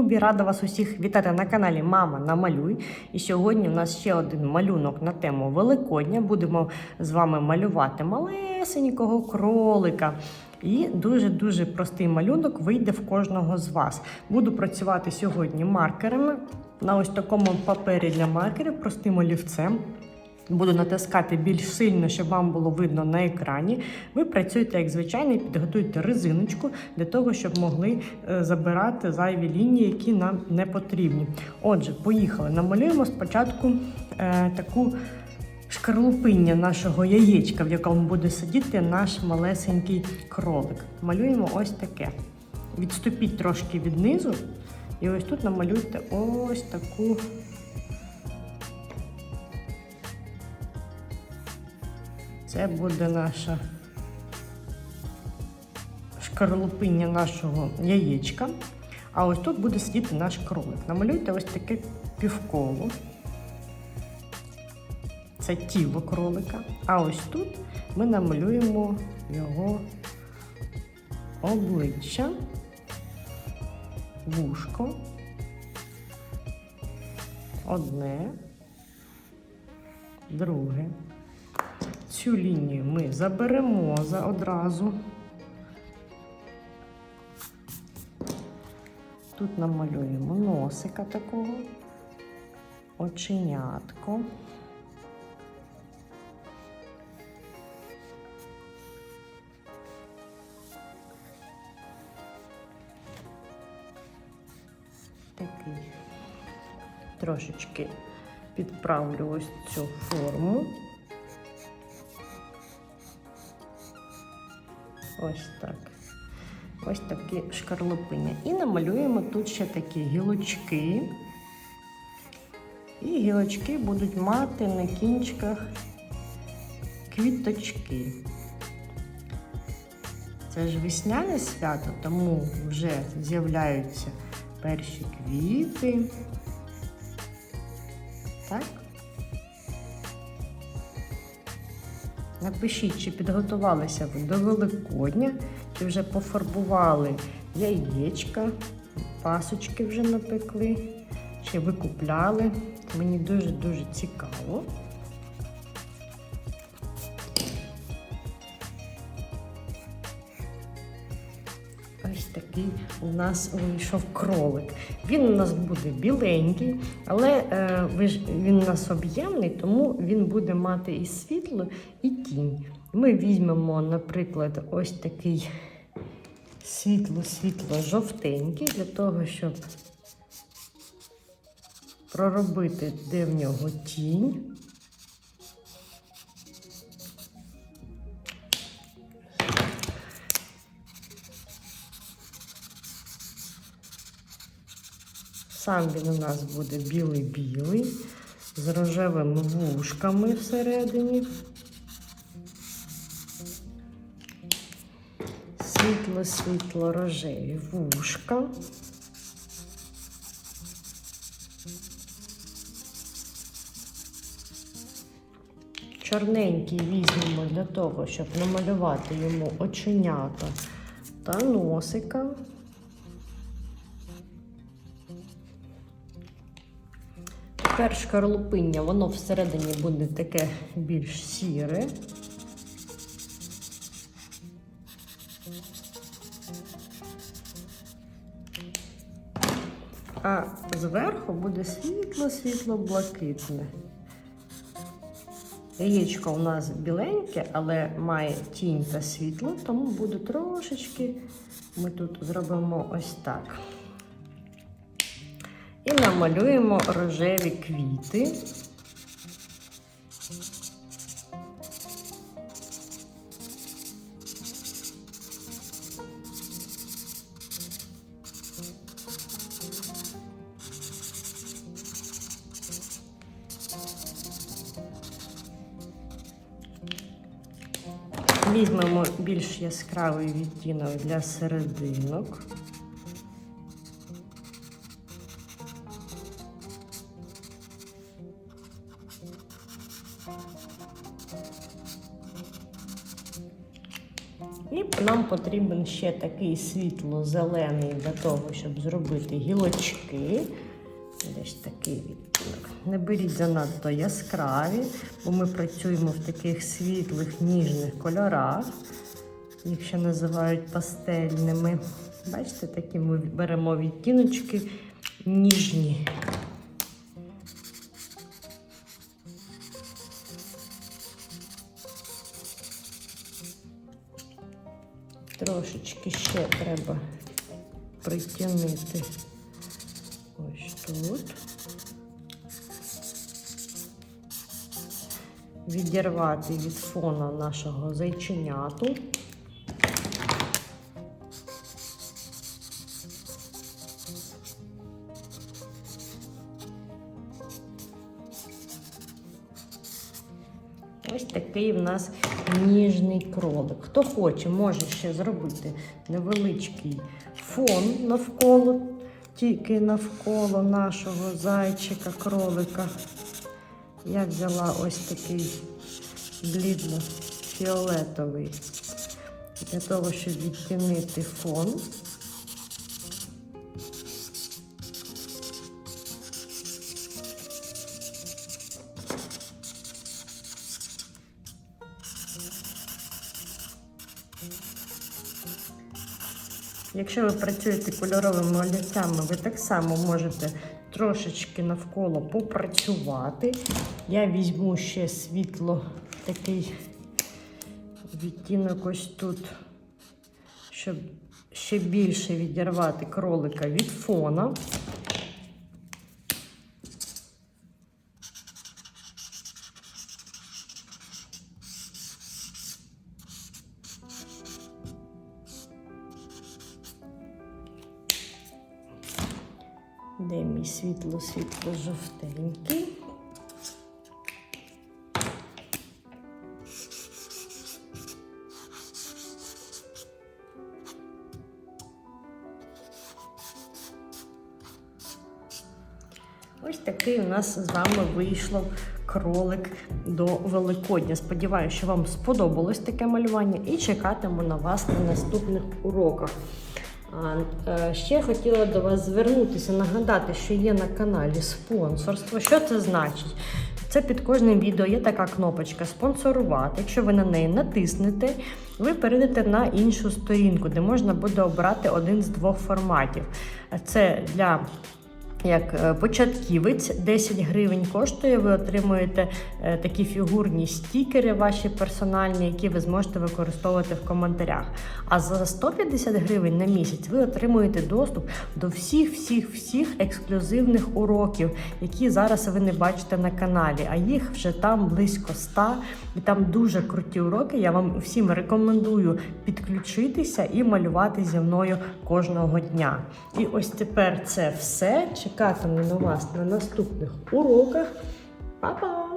любі! Рада вас усіх вітати на каналі Мама Намалюй. І сьогодні у нас ще один малюнок на тему Великодня. Будемо з вами малювати малесенького кролика. І дуже-дуже простий малюнок вийде в кожного з вас. Буду працювати сьогодні маркерами на ось такому папері для маркерів, простим олівцем. Буду натискати більш сильно, щоб вам було видно на екрані. Ви працюєте як звичайно, і підготуйте резиночку для того, щоб могли е, забирати зайві лінії, які нам не потрібні. Отже, поїхали. Намалюємо спочатку е, таку шкарлупиння нашого яєчка, в якому буде сидіти наш малесенький кролик. Малюємо ось таке. Відступіть трошки від низу, і ось тут намалюйте ось таку. Це буде наша шкарлупиння нашого яєчка. А ось тут буде сидіти наш кролик. Намалюйте ось таке півколо. Це тіло кролика. А ось тут ми намалюємо його обличчя, вушко. Одне, друге. Цю лінію ми заберемо за одразу. Тут намалюємо носика такого, оченятко. Такий трошечки підправлю ось цю форму. Ось так. Ось такі шкарлупини. І намалюємо тут ще такі гілочки. І гілочки будуть мати на кінчиках квіточки. Це ж весняне свято, тому вже з'являються перші квіти. Так? Напишіть, чи підготувалися ви до Великодня, чи вже пофарбували яєчка, пасочки вже напекли, чи ви купляли. Мені дуже-дуже цікаво. Такий у нас вийшов кролик. Він у нас буде біленький, але е, ви ж, він у нас об'ємний, тому він буде мати і світло, і тінь. Ми візьмемо, наприклад, ось такий світло-світло-жовтенький, для того, щоб проробити, де в нього тінь. Сам він у нас буде білий-білий, з рожевими вушками всередині. Світло-світло рожеві вушка. Чорненький візьмемо для того, щоб намалювати йому оченята та носика. Шкарлупиння, воно всередині буде таке більш сіре. А зверху буде світло-світло блакитне. Яєчко у нас біленьке, але має тінь та світло, тому буде трошечки. Ми тут зробимо ось так. І намалюємо рожеві квіти. Візьмемо більш яскравий відтінок для серединок. Нам потрібен ще такий світло-зелений для того, щоб зробити гілочки. Десь такий відтінок. Не беріть занадто яскраві, бо ми працюємо в таких світлих, ніжних кольорах. Їх ще називають пастельними. Бачите, такі ми беремо відтіночки ніжні. Трошечки ще треба притягнути ось тут. Відірвати від фона нашого зайченяту. Ось такий в нас ніжний кролик. Хто хоче, може ще зробити невеличкий фон навколо, тільки навколо нашого зайчика, кролика. Я взяла ось такий блідно-фіолетовий для того, щоб відтінити фон. Якщо ви працюєте кольоровими олівцями, ви так само можете трошечки навколо попрацювати. Я візьму ще світло, такий відтінок ось тут, щоб ще більше відірвати кролика від фона. Де мій світло-світло жовтенький. Ось такий у нас з вами вийшло кролик до Великодня. Сподіваюся, що вам сподобалось таке малювання і чекатиму на вас на наступних уроках. Е, Ще хотіла до вас звернутися, нагадати, що є на каналі спонсорство. Що це значить? Це під кожним відео є така кнопочка спонсорувати. Якщо ви на неї натиснете, ви перейдете на іншу сторінку, де можна буде обрати один з двох форматів. Це для як е, початківець 10 гривень коштує, ви отримуєте е, такі фігурні стікери ваші персональні, які ви зможете використовувати в коментарях. А за 150 гривень на місяць ви отримуєте доступ до всіх, всіх, всіх ексклюзивних уроків, які зараз ви не бачите на каналі. А їх вже там близько 100, і там дуже круті уроки. Я вам всім рекомендую підключитися і малювати зі мною кожного дня. І ось тепер це все. Чекатиму на вас на наступних уроках. Па-па!